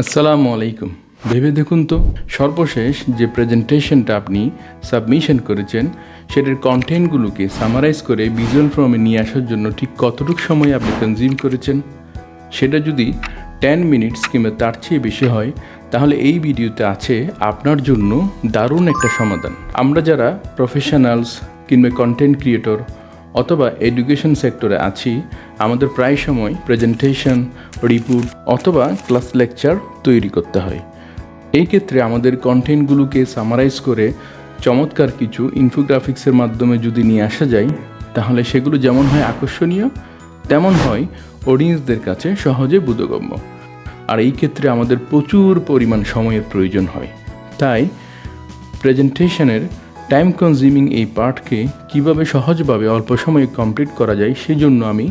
আসসালামু আলাইকুম। ভেবে দেখুন তো, সর্বশেষ যে প্রেজেন্টেশনটা আপনি সাবমিশন করেছেন, সেটার কন্টেন্টগুলোকে সামারাইজ করে ভিজুয়াল ফর্মে নিয়ে আসার জন্য ঠিক কতটুকু সময় আপনি কনজিউম করেছেন? সেটা যদি টেন মিনিটস কিংবা তার চেয়ে বেশি হয়, তাহলে এই ভিডিওতে আছে আপনার জন্য দারুণ একটা সমাধান। আমরা যারা প্রফেশনালস কিংবা কন্টেন্ট ক্রিয়েটর অথবা এডুকেশন সেক্টরে আছি, আমাদের প্রায় সময় প্রেজেন্টেশন রিপোর্ট অথবা ক্লাস লেকচার তৈরি করতে হয়। এই ক্ষেত্রে আমাদের কন্টেন্টগুলোকে সামারাইজ করে চমৎকার কিছু ইনফোগ্রাফিক্সের মাধ্যমে যদি নিয়ে আসা যায়, তাহলে সেগুলো যেমন হয় আকর্ষণীয়, তেমন হয় অডিয়েন্সদের কাছে সহজে বোধগম্য। আর এই ক্ষেত্রে আমাদের প্রচুর পরিমাণ সময়ের প্রয়োজন হয়। তাই প্রেজেন্টেশনের টাইম কনজিউমিং এই পার্টকে কীভাবে সহজভাবে অল্প সময়ে কমপ্লিট করা যায় সেজন্য আমি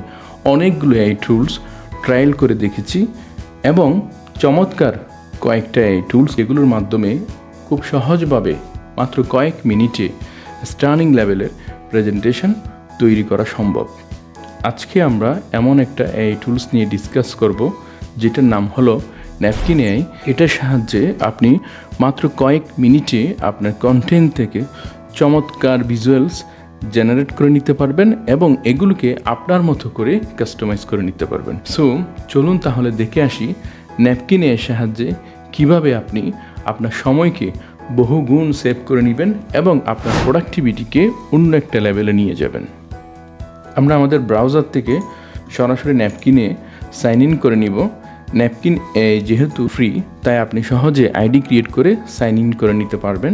অনেকগুলো এই টুলস ট্রায়াল করে দেখেছি এবং চমৎকার কয়েকটা এই টুলস এগুলোর মাধ্যমে খুব সহজভাবে মাত্র কয়েক মিনিটে স্টার্নিং লেভেলের প্রেজেন্টেশন তৈরি করা সম্ভব। আজকে আমরা এমন একটা এই টুলস নিয়ে ডিসকাস করব, যেটার নাম হলো ন্যাপকিন এটার সাহায্যে আপনি মাত্র কয়েক মিনিটে আপনার কন্টেন্ট থেকে চমৎকার ভিজুয়ালস জেনারেট করে নিতে পারবেন এবং এগুলোকে আপনার মতো করে কাস্টমাইজ করে নিতে পারবেন। সো চলুন তাহলে দেখে আসি ন্যাপকিন এর সাহায্যে কীভাবে আপনি আপনার সময়কে বহু গুণ সেভ করে নেবেন এবং আপনার প্রোডাক্টিভিটিকে অন্য একটা লেভেলে নিয়ে যাবেন। আমরা আমাদের ব্রাউজার থেকে সরাসরি ন্যাপকিনে সাইন ইন করে নিব। ন্যাপকিন যেহেতু ফ্রি তাই আপনি সহজে আইডি ক্রিয়েট করে সাইন ইন করে নিতে পারবেন।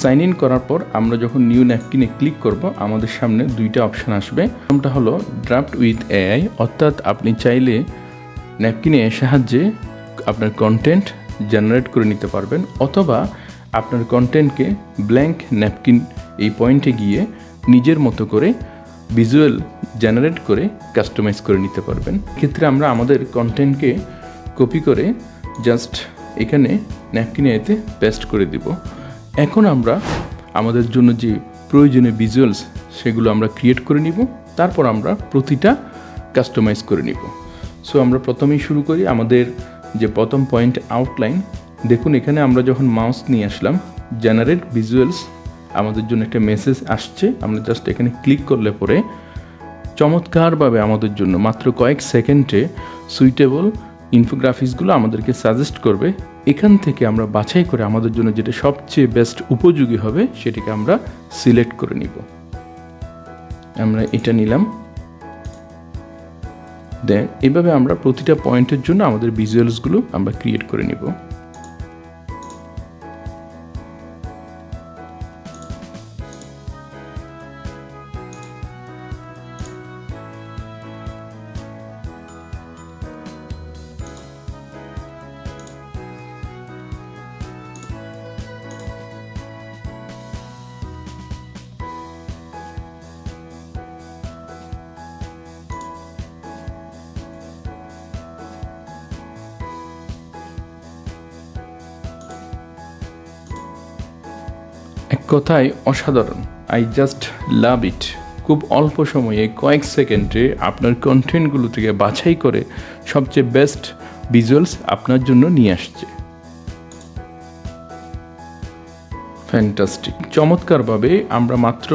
সাইন ইন করার পর আমরা যখন নিউ ন্যাপকিনে ক্লিক করব, আমাদের সামনে দুইটা অপশান আসবে। প্রথমটা হলো ড্রাফট উইথ এআই অর্থাৎ আপনি চাইলে ন্যাপকিনে সাহায্যে আপনার কন্টেন্ট জেনারেট করে নিতে পারবেন, অথবা আপনার কন্টেন্টকে ব্ল্যাঙ্ক ন্যাপকিন এই পয়েন্টে গিয়ে নিজের মতো করে ভিজুয়াল জেনারেট করে কাস্টমাইজ করে নিতে পারবেন। ক্ষেত্রে আমরা আমাদের কন্টেন্টকে কপি করে জাস্ট এখানে ন্যাপকিনে এতে পেস্ট করে দিব। এখন আমরা আমাদের জন্য যে প্রয়োজনীয় ভিজুয়ালস সেগুলো আমরা ক্রিয়েট করে নিব, তারপর আমরা প্রতিটা কাস্টমাইজ করে নিব। সো আমরা প্রথমেই শুরু করি আমাদের যে প্রথম পয়েন্ট আউটলাইন দেখুন, এখানে আমরা যখন মাউস নিয়ে আসলাম জেনারেট ভিজুয়ালস আমাদের জন্য একটা মেসেজ আসছে। আমরা জাস্ট এখানে ক্লিক করলে পরে চমৎকারভাবে আমাদের জন্য মাত্র কয়েক সেকেন্ডে সুইটেবল ইনফোগ্রাফিক্সগুলো আমাদেরকে সাজেস্ট করবে। এখান থেকে আমরা বাছাই করে আমাদের জন্য যেটা সবচেয়ে বেস্ট উপযোগী হবে, সেটাকে আমরা সিলেক্ট করে নিব। আমরা এটা নিলাম। দেন এভাবে আমরা প্রতিটা পয়েন্টের জন্য আমাদের ভিজুয়ালসগুলো আমরা ক্রিয়েট করে নিব। এক কথায় অসাধারণ। আই জাস্ট লাভ ইট খুব অল্প সময়ে কয়েক সেকেন্ডে আপনার কন্টেন্টগুলো থেকে বাছাই করে সবচেয়ে বেস্ট ভিজুয়ালস আপনার জন্য নিয়ে আসছে। ফ্যান্টাস্টিক চমৎকারভাবে আমরা মাত্র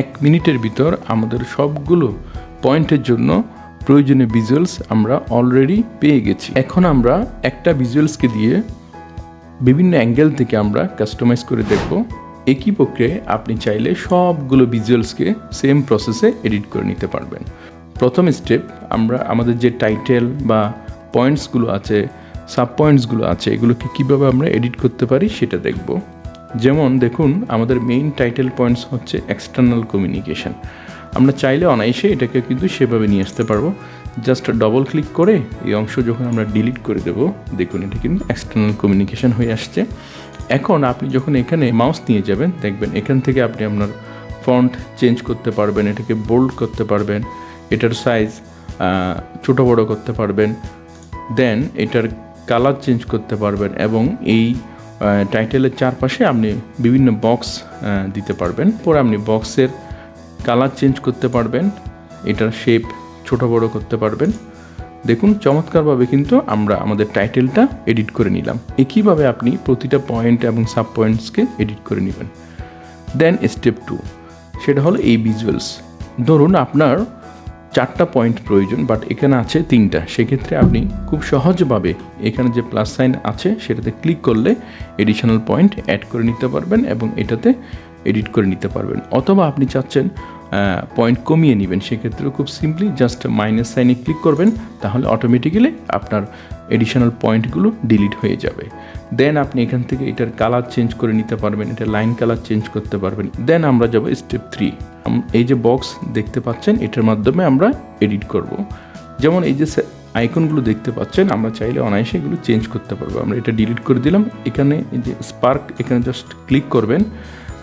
এক মিনিটের ভিতর আমাদের সবগুলো পয়েন্টের জন্য প্রয়োজনীয় ভিজুয়ালস আমরা অলরেডি পেয়ে গেছি। এখন আমরা একটা ভিজুয়ালসকে দিয়ে বিভিন্ন অ্যাঙ্গেল থেকে আমরা কাস্টমাইজ করে দেখব। একই প্রক্রিয়ায় আপনি চাইলে সবগুলো ভিজুয়ালসকে সেম প্রসেসে এডিট করে নিতে পারবেন। প্রথম স্টেপ আমরা আমাদের যে টাইটেল বা পয়েন্টসগুলো আছে সাব পয়েন্টসগুলো আছে, এগুলোকে কীভাবে আমরা এডিট করতে পারি সেটা দেখব। যেমন দেখুন, আমাদের মেইন টাইটেল পয়েন্টস হচ্ছে এক্সটার্নাল কমিউনিকেশন আমরা চাইলে অনায়াসে এটাকে কিন্তু সেভাবে নিয়ে আসতে পারব। জাস্ট ডবল ক্লিক করে এই অংশ যখন আমরা ডিলিট করে দেব, দেখুন এটা কিন্তু এক্সটার্নাল কমিউনিকেশন হয়ে আসছে। এখন আপনি যখন এখানে মাউস নিয়ে যাবেন, দেখবেন এখান থেকে আপনি আপনার ফন্ট চেঞ্জ করতে পারবেন, এটাকে বোল্ড করতে পারবেন, এটার সাইজ ছোটো বড়ো করতে পারবেন দেন এটার কালার চেঞ্জ করতে পারবেন এবং এই টাইটেলের চারপাশে আপনি বিভিন্ন বক্স দিতে পারবেন। পরে আপনি বক্সের কালার চেঞ্জ করতে পারবেন, এটার শেপ ছোট বড় করতে পারবেন দেখুন, চমৎকারভাবে কিন্তু আমরা আমাদের টাইটেলটা এডিট করে নিলাম। একইভাবে আপনি প্রতিটা পয়েন্ট এবং সাব পয়েন্টসকে এডিট করে নেবেন। দেন স্টেপ টু, সেটা হলো এই ভিজুয়ালস। ধরুন আপনার চারটা পয়েন্ট প্রয়োজন, বাট এখানে আছে তিনটা। সেক্ষেত্রে আপনি খুব সহজভাবে এখানে যে প্লাস সাইন আছে, সেটাতে ক্লিক করলে এডিশনাল পয়েন্ট অ্যাড করে নিতে পারবেন এবং এটাতে এডিট করে নিতে পারবেন। অথবা আপনি চাচ্ছেন পয়েন্ট কমিয়ে নেবেন। সেক্ষেত্রেও খুব সিম্পলি জাস্ট মাইনাস সাইনে ক্লিক করবেন, তাহলে অটোমেটিক্যালি আপনার এডিশনাল পয়েন্টগুলো ডিলিট হয়ে যাবে। দেন আপনি এখান থেকে এটার কালার চেঞ্জ করে নিতে পারবেন, এটা লাইন কালার চেঞ্জ করতে পারবেন। দেন আমরা যাব স্টেপ থ্রি এই যে বক্স দেখতে পাচ্ছেন, এটার মাধ্যমে আমরা এডিট করব। যেমন এই যে আইকনগুলো দেখতে পাচ্ছেন, আমরা চাইলে অনায়াসে এগুলো চেঞ্জ করতে পারব। আমরা এটা ডিলিট করে দিলাম, এখানে এই যে স্পার্ক এখানে জাস্ট ক্লিক করবেন।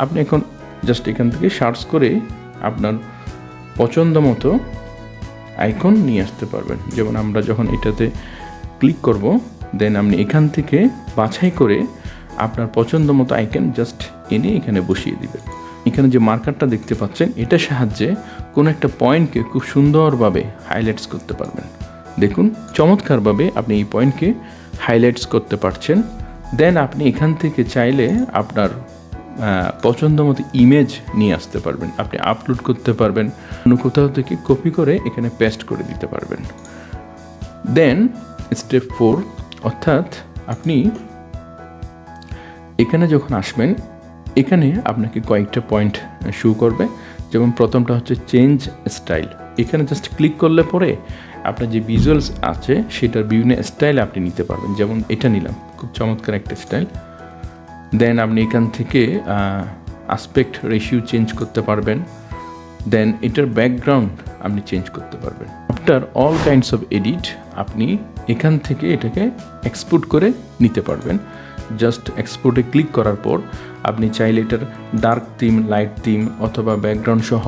আপনি এখন জাস্ট এখান থেকে সার্চ করে আপনার পছন্দ মতো আইকন নিয়ে আসতে পারবেন। যেমন আমরা যখন এটাতে ক্লিক করব দেন আপনি এখান থেকে বাছাই করে আপনার পছন্দ মতো আইকন জাস্ট এনে এখানে বসিয়ে দিবেন। এখানে যে মার্কারটা দেখতে পাচ্ছেন এটার সাহায্যে কোনো একটা পয়েন্টকে খুব সুন্দরভাবে হাইলাইটস করতে পারবেন। দেখুন, চমৎকারভাবে আপনি এই পয়েন্টকে হাইলাইটস করতে পারছেন। দেন আপনি এখান থেকে চাইলে আপনার পছন্দ মতো ইমেজ নিয়ে আসতে পারবেন। আপনি আপলোড করতে পারবেন, অন্য কোথাও থেকে কপি করে এখানে পেস্ট করে দিতে পারবেন। দেন স্টেপ ফোর অর্থাৎ আপনি এখানে যখন আসবেন, এখানে আপনাকে কয়েকটা পয়েন্ট শো করবে। যেমন প্রথমটা হচ্ছে চেঞ্জ স্টাইল এখানে জাস্ট ক্লিক করলে পরে আপনার যে ভিজুয়ালস আছে, সেটার বিভিন্ন স্টাইল আপনি নিতে পারবেন। যেমন এটা নিলাম, খুব চমৎকার একটা স্টাইল দেন আপনি এখান থেকে আসপেক্ট রেশিও চেঞ্জ করতে পারবেন। দেন এটার ব্যাকগ্রাউন্ড আপনি চেঞ্জ করতে পারবেন। After all kinds of edit আপনি এখান থেকে এটাকে এক্সপোর্ট করে নিতে পারবেন। জাস্ট এক্সপোর্টে ক্লিক করার পর, আপনি চাইলে এটার ডার্ক থিম লাইট থিম অথবা ব্যাকগ্রাউন্ড সহ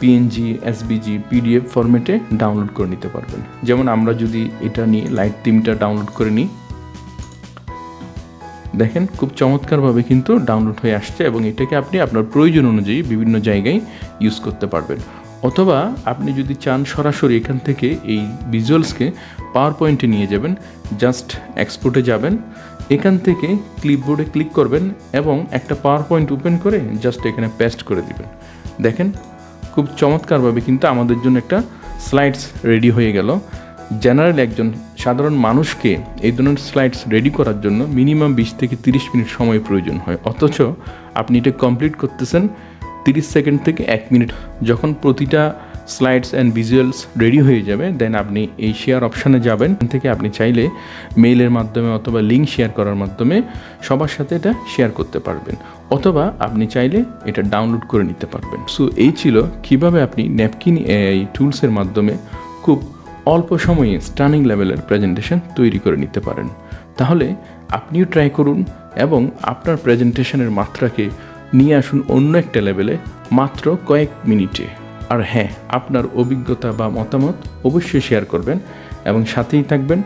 পিএনজি এসবিজি পিডিএফ ফরম্যাটে ডাউনলোড করে নিতে পারবেন। যেমন আমরা যদি এটা নিয়ে লাইট থিমটা ডাউনলোড করে নিই দেখেন, খুব চমৎকারভাবে কিন্তু ডাউনলোড হয়ে আসছে এবং এটাকে আপনি আপনার প্রয়োজন অনুযায়ী বিভিন্ন জায়গায় ইউজ করতে পারবেন। অথবা আপনি যদি চান সরাসরি এখান থেকে এই ভিজুয়ালসকে পাওয়ার পয়েন্টে নিয়ে যাবেন জাস্ট এক্সপোর্টে যাবেন, এখান থেকে ক্লিপবোর্ডে ক্লিক করবেন এবং একটা পাওয়ার পয়েন্ট ওপেন করে জাস্ট এখানে পেস্ট করে দিবেন। দেখেন, খুব চমৎকারভাবে কিন্তু আমাদের জন্য একটা স্লাইডস রেডি হয়ে গেল। জেনারেল একজন সাধারণ মানুষকে এই ধরনের স্লাইডস রেডি করার জন্য মিনিমাম বিশ থেকে তিরিশ মিনিট সময় প্রয়োজন হয়। অথচ আপনি এটা কমপ্লিট করতেছেন তিরিশ সেকেন্ড থেকে এক মিনিট যখন প্রতিটা স্লাইডস অ্যান্ড ভিজুয়ালস রেডি হয়ে যাবে দেন আপনি এই শেয়ার অপশানে যাবেন। থেকে আপনি চাইলে মেইলের মাধ্যমে অথবা লিঙ্ক শেয়ার করার মাধ্যমে সবার সাথে এটা শেয়ার করতে পারবেন। অথবা আপনি চাইলে এটা ডাউনলোড করে নিতে পারবেন। সো এই ছিল কীভাবে আপনি ন্যাপকিন এই টুলসের মাধ্যমে খুব অল্প সময়ে স্টানিং লেভেলের প্রেজেন্টেশন তৈরি করে নিতে পারেন। তাহলে আপনিও ট্রাই করুন এবং আপনার প্রেজেন্টেশনের মাত্রাকে নিয়ে আসুন অন্য একটা লেভেলে মাত্র কয়েক মিনিটে। আর হ্যাঁ আপনার অভিজ্ঞতা বা মতামত অবশ্যই শেয়ার করবেন এবং সাথেই থাকবেন।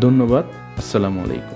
ধন্যবাদ, আসসালামু আলাইকুম।